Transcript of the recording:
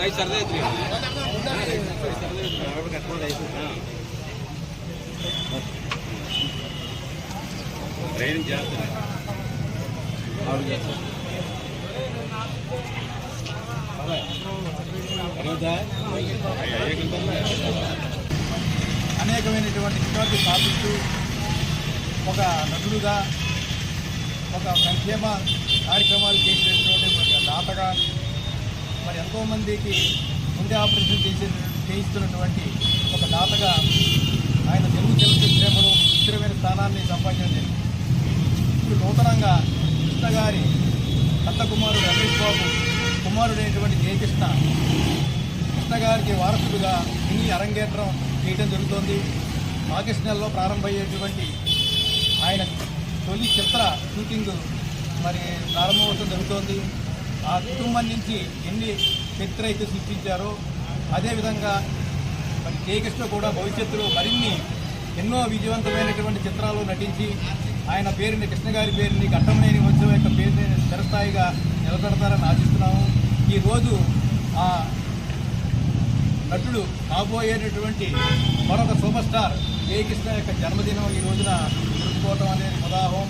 Rice సరదైతే training చేస్తారు అనేకమైనటువంటి ఇటువంటి సాధిస్తూ ఒక నటుడుగా ఒక సంక్షేమ కార్యక్రమాలు ఎంతోమందికి గుండె ఆపరేషన్ చేసే చేయిస్తున్నటువంటి ఒక దాతగా ఆయన తెలుగు చలనచిత్రంలో స్థిరమైన స్థానాన్ని సంపాదించడం ఇప్పుడు నూతనంగా కృష్ణ గారి అత్త కుమారుడు రమేష్ బాబు కుమారుడైనటువంటి జయకృష్ణ కృష్ణ గారికి వారసుడుగా మినీ అరంగేట్రం చేయడం జరుగుతోంది. ఆగస్ట్ నెలలో ప్రారంభమయ్యేటువంటి ఆయన తొలి చిత్ర షూటింగ్ మరి ప్రారంభమవటం జరుగుతోంది. ఆ కుటుంబం నుంచి ఎన్ని చరిత్ర అయితే సృష్టించారో అదేవిధంగా మరి జయకృష్ణ కూడా భవిష్యత్తులో మరిన్ని ఎన్నో విజయవంతమైనటువంటి చిత్రాలు నటించి ఆయన పేరుని కృష్ణ గారి పేరుని ఘట్టమనేని ఉత్సవం యొక్క పేరుని స్థిరస్థాయిగా నిలబెడతారని ఆశిస్తున్నాము. ఈరోజు ఆ నటుడు కాబోయేటటువంటి మరొక సూపర్ స్టార్ జయకృష్ణ యొక్క జన్మదినం ఈ రోజున జరుపుకోవటం అనేది ఉదాహం